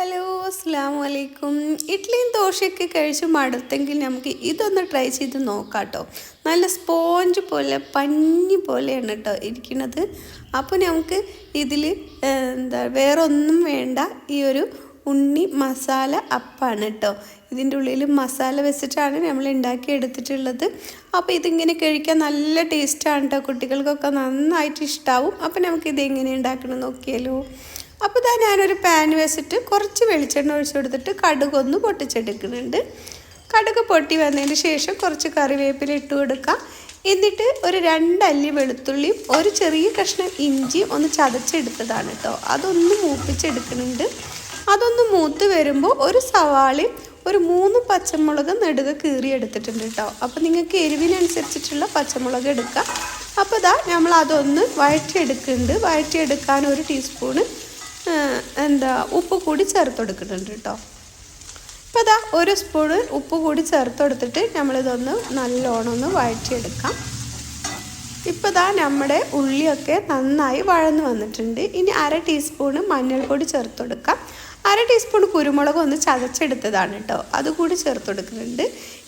Hello അസ്സാം വലൈക്കും ഇഡ്ഡലിയും ദോശയൊക്കെ കഴിച്ച് മടുത്തെങ്കിൽ നമുക്ക് ഇതൊന്ന് ട്രൈ ചെയ്ത് നോക്കാം കേട്ടോ നല്ല സ്പോഞ്ച് പോലെ പഞ്ഞി പോലെയാണ് കേട്ടോ ഇരിക്കുന്നത് അപ്പോൾ നമുക്ക് ഇതിൽ എന്താ വേറെ ഒന്നും വേണ്ട. ഈ ഒരു ഉണ്ണി മസാല അപ്പാണ് കേട്ടോ ഇതിന്റെ ഉള്ളിൽ മസാല വെച്ചിട്ടാണ് നമ്മൾ ഉണ്ടാക്കി എടുത്തിട്ടുള്ളത്. അപ്പോൾ ഇതിങ്ങനെ കഴിക്കാൻ നല്ല ടേസ്റ്റാണ് കേട്ടോ കുട്ടികൾക്കൊക്കെ നന്നായിട്ട് ഇഷ്ടാവും. അപ്പോൾ നമുക്കിത് എങ്ങനെ ഉണ്ടാക്കണം നോക്കിയാലോ. അപ്പോൾ ഇതാ ഞാനൊരു പാൻ വെച്ചിട്ട് കുറച്ച് വെളിച്ചെണ്ണ ഒഴിച്ചു കൊടുത്തിട്ട് കടുകൊന്ന് പൊട്ടിച്ചെടുക്കുന്നുണ്ട്. കടുക് പൊട്ടി വന്നതിന് ശേഷം കുറച്ച് കറിവേപ്പില ഇട്ട് കൊടുക്കാം. എന്നിട്ട് ഒരു രണ്ടല്ലി വെളുത്തുള്ളിയും ഒരു ചെറിയ കഷ്ണം ഇഞ്ചിയും ഒന്ന് ചതച്ചെടുത്തതാണ് കേട്ടോ അതൊന്ന് മൂപ്പിച്ചെടുക്കുന്നുണ്ട്. അതൊന്ന് മൂത്ത് വരുമ്പോൾ ഒരു സവാളയും ഒരു മൂന്ന് പച്ചമുളക് നെടുക കീറിയെടുത്തിട്ടുണ്ട് കേട്ടോ അപ്പോൾ നിങ്ങൾക്ക് എരിവിനനുസരിച്ചിട്ടുള്ള പച്ചമുളക് എടുക്കാം. അപ്പോൾ ഇതാ നമ്മൾ അതൊന്ന് വഴറ്റിയെടുക്കുന്നുണ്ട്. വഴറ്റിയെടുക്കാൻ ഒരു ടീസ്പൂണ് എന്താ ഉപ്പ് കൂടി ചേർത്ത് കൊടുക്കുന്നുണ്ട് കേട്ടോ അപ്പോൾ അതാ ഒരു സ്പൂണ് ഉപ്പ് കൂടി ചേർത്ത് കൊടുത്തിട്ട് നമ്മളിതൊന്ന് നല്ലോണം ഒന്ന് വഴറ്റിയെടുക്കാം. ഇപ്പോൾ ഇതാ നമ്മുടെ ഉള്ളിയൊക്കെ നന്നായി വഴന്നു വന്നിട്ടുണ്ട്. ഇനി അര ടീസ്പൂണ് മഞ്ഞൾപ്പൊടി ചേർത്ത് കൊടുക്കാം അര ടീസ്പൂൺ കുരുമുളക് ഒന്ന് ചതച്ചെടുത്തതാണ് കേട്ടോ അതുകൂടി ചേർത്ത് കൊടുക്കുന്നുണ്ട്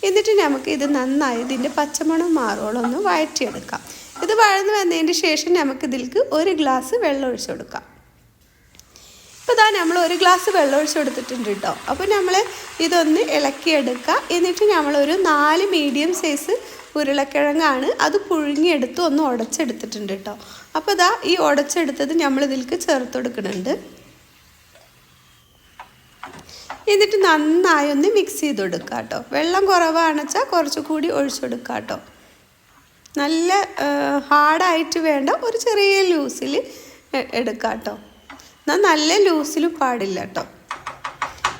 എന്നിട്ട് നമുക്ക് ഇത് നന്നായി ഇതിന്റെ പച്ചമണം മാറോളം ഒന്ന് വഴറ്റിയെടുക്കാം. ഇത് വഴന്നു വന്നതിന് ശേഷം നമുക്ക് ഒരു ഗ്ലാസ് വെള്ളം ഒഴിച്ചു കൊടുക്കാം. ഇപ്പോൾ ഇതാ നമ്മൾ ഒരു ഗ്ലാസ് വെള്ളം ഒഴിച്ച് കൊടുത്തിട്ടുണ്ട് കേട്ടോ അപ്പോൾ നമ്മൾ ഇതൊന്ന് ഇളക്കിയെടുക്കുക എന്നിട്ട് നമ്മളൊരു നാല് മീഡിയം സൈസ് ഉരുളക്കിഴങ്ങാണ് അത് പുഴുങ്ങിയെടുത്ത് ഒന്ന് ഉടച്ചെടുത്തിട്ടുണ്ട് കേട്ടോ അപ്പോൾ ഇതാ ഈ ഉടച്ചെടുത്തത് നമ്മൾ ഇതിലേക്ക് ചേർത്ത് കൊടുക്കുന്നുണ്ട്. എന്നിട്ട് നന്നായി ഒന്ന് മിക്സ് ചെയ്ത് കൊടുക്കുക കേട്ടോ വെള്ളം കുറവാണെന്ന് വെച്ചാൽ കുറച്ചുകൂടി ഒഴിച്ചു കൊടുക്കുക കേട്ടോ നല്ല ഹാർഡായിട്ട് വേണ്ട ഒരു ചെറിയ ലൂസിൽ എടുക്കാം കേട്ടോ എന്നാൽ നല്ല ലൂസിലും പാടില്ല കേട്ടോ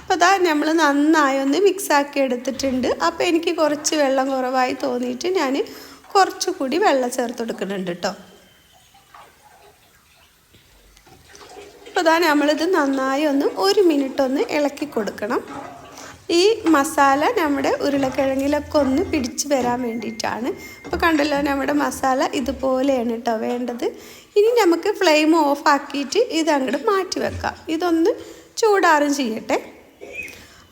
അപ്പോൾ അതാ നമ്മൾ നന്നായി ഒന്ന് മിക്സാക്കി എടുത്തിട്ടുണ്ട്. അപ്പോൾ എനിക്ക് കുറച്ച് വെള്ളം കുറവായി തോന്നിയിട്ട് ഞാൻ കുറച്ചുകൂടി വെള്ളം ചേർത്ത് കൊടുക്കുന്നുണ്ട് കേട്ടോ അപ്പോൾ അതാ നമ്മളിത് നന്നായി ഒന്ന് ഒരു മിനിറ്റ് ഒന്ന് ഇളക്കി കൊടുക്കണം. ഈ മസാല നമ്മുടെ ഉരുളക്കിഴങ്ങിലൊക്കെ ഒന്ന് പിടിച്ച് വരാൻ വേണ്ടിയിട്ടാണ്. അപ്പോൾ കണ്ടല്ലോ നമ്മുടെ മസാല ഇതുപോലെയാണ് കേട്ടോ വേണ്ടത്. ഇനി നമുക്ക് ഫ്ലെയിം ഓഫാക്കിയിട്ട് ഇത് അങ്ങോട്ട് മാറ്റി വെക്കാം. ഇതൊന്ന് ചൂടാറും ചെയ്യട്ടെ.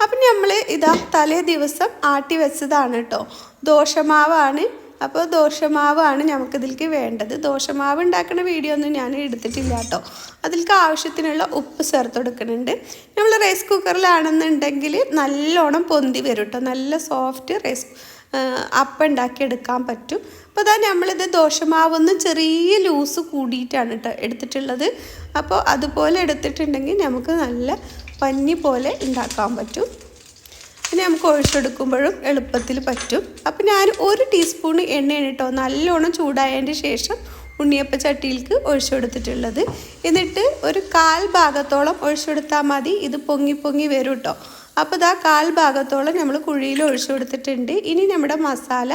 അപ്പം നമ്മൾ ഇതാ തലേ ദിവസം ആട്ടി വെച്ചതാണ് കേട്ടോ ദോശമാവാണ് അപ്പോൾ ദോശമാവാണ് നമുക്കിതിലേക്ക് വേണ്ടത്. ദോശമാവ് ഉണ്ടാക്കുന്ന വീഡിയോ ഒന്നും ഞാൻ എടുത്തിട്ടില്ല കേട്ടോ. അതിലേക്ക് ആവശ്യത്തിനുള്ള ഉപ്പ് ചേർത്ത് കൊടുക്കുന്നുണ്ട്. നമ്മൾ റൈസ് കുക്കറിലാണെന്നുണ്ടെങ്കിൽ നല്ലോണം പൊന്തി വരും കേട്ടോ. നല്ല സോഫ്റ്റ് റൈസ് അപ്പം ഉണ്ടാക്കിയെടുക്കാൻ പറ്റും. അപ്പോൾ അതാ നമ്മളിത് ദോശമാവൊന്ന് ചെറിയ ലൂസ് കൂടിയിട്ടാണ് കേട്ടോ എടുത്തിട്ടുള്ളത്. അപ്പോൾ അതുപോലെ എടുത്തിട്ടുണ്ടെങ്കിൽ നമുക്ക് നല്ല പഞ്ഞി പോലെ ഉണ്ടാക്കാൻ പറ്റും. പിന്നെ നമുക്ക് ഒഴിച്ചെടുക്കുമ്പോഴും എളുപ്പത്തിൽ പറ്റും. അപ്പം ഞാൻ ഒരു ടീസ്പൂൺ എണ്ണയാണ് കേട്ടോ നല്ലോണം ചൂടായതിന്റെ ശേഷം ഉണ്ണിയപ്പ ചട്ടിയിലേക്ക് ഒഴിച്ചെടുത്തിട്ടുള്ളത്. എന്നിട്ട് ഒരു കാൽ ഭാഗത്തോളം ഒഴിച്ചെടുത്താൽ മതി. ഇത് പൊങ്ങി പൊങ്ങി വരും കേട്ടോ അപ്പോൾ ഇതാ കാൽ ഭാഗത്തോളം നമ്മൾ കുഴിയിൽ ഒഴിച്ചു കൊടുത്തിട്ടുണ്ട് ഇനി നമ്മുടെ മസാല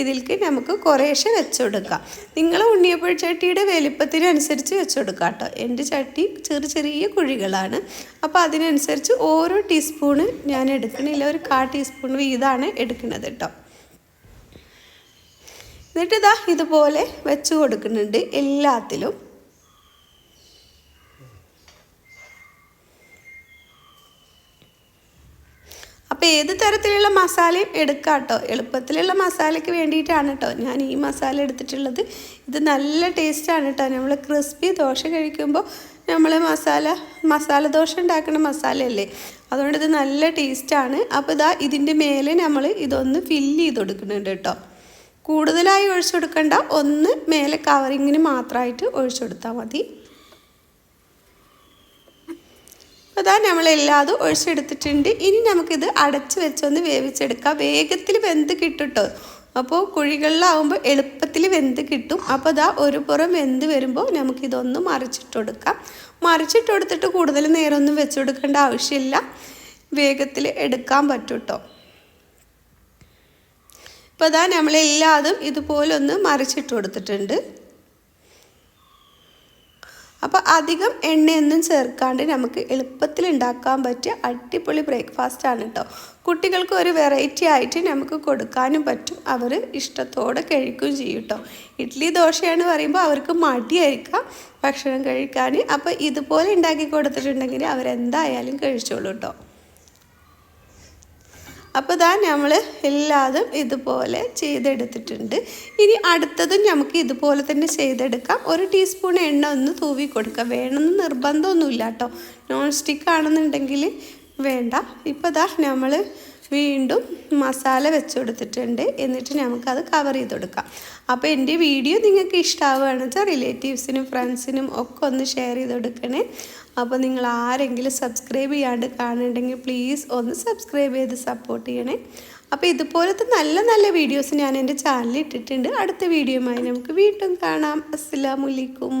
ഇതിലേക്ക് നമുക്ക് കുറേശ്ശെ വെച്ചുകൊടുക്കാം നിങ്ങൾ ഉണ്ണിയപ്പഴ ചട്ടിയുടെ വലിപ്പത്തിനനുസരിച്ച് വെച്ചുകൊടുക്കുക കേട്ടോ. എന്റെ ചട്ടി ചെറിയ ചെറിയ കുഴികളാണ്. അപ്പോൾ അതിനനുസരിച്ച് ഓരോ ടീസ്പൂണ് ഞാൻ എടുക്കണില്ല ഒരു കാ ടീസ്പൂൺ വീതമാണ് എടുക്കുന്നത് കേട്ടോ. എന്നിട്ട് ഇതാ ഇതുപോലെ വെച്ച് കൊടുക്കുന്നുണ്ട് എല്ലാത്തിലും. ഏത് തരത്തിലുള്ള മസാലയും എടുക്കാം കേട്ടോ. എളുപ്പത്തിലുള്ള മസാലയ്ക്ക് വേണ്ടിയിട്ടാണ് കേട്ടോ. ഞാൻ ഈ മസാല എടുത്തിട്ടുള്ളത്. ഇത് നല്ല ടേസ്റ്റാണ് കേട്ടോ. നമ്മൾ ക്രിസ്പി ദോശ കഴിക്കുമ്പോൾ നമ്മൾ മസാല മസാല ദോശ ഉണ്ടാക്കുന്ന മസാലയല്ലേ? അതുകൊണ്ട് ഇത് നല്ല ടേസ്റ്റാണ് അപ്പോൾ ഇതാ ഇതിന്റെ മേലെ നമ്മൾ ഇതൊന്ന് ഫില്ല് ചെയ്ത് കൊടുക്കുന്നുണ്ട് കേട്ടോ. കൂടുതലായി ഒഴിച്ചു കൊടുക്കണ്ട. ഒന്ന് മേലെ കവറിങ്ങിന് മാത്രമായിട്ട് ഒഴിച്ചു കൊടുത്താൽ മതി. അതാ നമ്മളെല്ലാതും ഒഴിച്ചെടുത്തിട്ടുണ്ട്. ഇനി നമുക്കിത് അടച്ച് വെച്ചൊന്ന് വേവിച്ചെടുക്കാം. വേഗത്തിൽ വെന്ത് കിട്ടുട്ടോ. അപ്പോൾ കുഴികളിലാവുമ്പോൾ എളുപ്പത്തിൽ വെന്ത് കിട്ടും. അപ്പോൾ അതാ ഒരു പുറം വെന്ത് വരുമ്പോൾ നമുക്കിതൊന്ന് മറിച്ചിട്ട് കൊടുക്കാം. മറിച്ചിട്ട് കൊടുത്തിട്ട് കൂടുതൽ നേരമൊന്നും വെച്ച് കൊടുക്കേണ്ട ആവശ്യമില്ല. വേഗത്തിൽ എടുക്കാൻ പറ്റൂട്ടോ. അപ്പോൾ അതാ നമ്മളെല്ലാതും ഇതുപോലൊന്ന് മറിച്ചിട്ട് കൊടുത്തിട്ടുണ്ട്. അപ്പോൾ അധികം എണ്ണയൊന്നും ചേർക്കാണ്ട് നമുക്ക് എളുപ്പത്തിൽ ഉണ്ടാക്കാൻ പറ്റിയ അടിപൊളി ബ്രേക്ക്ഫാസ്റ്റ് ആണ് കേട്ടോ കുട്ടികൾക്ക് ഒരു വെറൈറ്റി ആയിട്ട് നമുക്ക് കൊടുക്കാനും പറ്റും. അവർ ഇഷ്ടത്തോടെ കഴിക്കുകയും ചെയ്യും കേട്ടോ ഇഡ്ഡലി ദോശയാണ് പറയുമ്പോൾ അവർക്ക് മടിയായിരിക്കാം ഭക്ഷണം കഴിക്കാൻ അപ്പോൾ ഇതുപോലെ ഉണ്ടാക്കി കൊടുത്തിട്ടുണ്ടെങ്കിൽ അവരെന്തായാലും കഴിച്ചോളൂ കേട്ടോ അപ്പോൾ ഇതാ നമ്മൾ എല്ലാതും ഇതുപോലെ ചെയ്തെടുത്തിട്ടുണ്ട്. ഇനി അടുത്തതും നമുക്ക് ഇതുപോലെ തന്നെ ചെയ്തെടുക്കാം. ഒരു ടീസ്പൂൺ എണ്ണ ഒന്ന് തൂവി കൊടുക്കുക. വേണമെന്ന് നിർബന്ധമൊന്നുമില്ല കേട്ടോ നോൺ സ്റ്റിക്ക് ആണെന്നുണ്ടെങ്കിൽ വേണ്ട. ഇപ്പോൾ ഇതാ നമ്മൾ വീണ്ടും മസാല വെച്ച് കൊടുത്തിട്ടുണ്ട്. എന്നിട്ട് നമുക്കത് കവർ ചെയ്ത് കൊടുക്കാം. അപ്പോൾ എന്റെ വീഡിയോ നിങ്ങൾക്ക് ഇഷ്ടമാവുകയാണെന്ന് വെച്ചാൽ റിലേറ്റീവ്സിനും ഫ്രണ്ട്സിനും ഒക്കെ ഒന്ന് ഷെയർ ചെയ്ത് കൊടുക്കണേ. അപ്പോൾ നിങ്ങൾ ആരെങ്കിലും സബ്സ്ക്രൈബ് ചെയ്യാണ്ട് കാണുന്നുണ്ടെങ്കിൽ പ്ലീസ് ഒന്ന് സബ്സ്ക്രൈബ് ചെയ്ത് സപ്പോർട്ട് ചെയ്യണേ. അപ്പോൾ ഇതുപോലത്തെ നല്ല നല്ല വീഡിയോസ് ഞാൻ എന്റെ ചാനലിൽ ഇട്ടിട്ടുണ്ട്. അടുത്ത വീഡിയോയുമായി നമുക്ക് വീണ്ടും കാണാം. അസ്സലാമലൈക്കും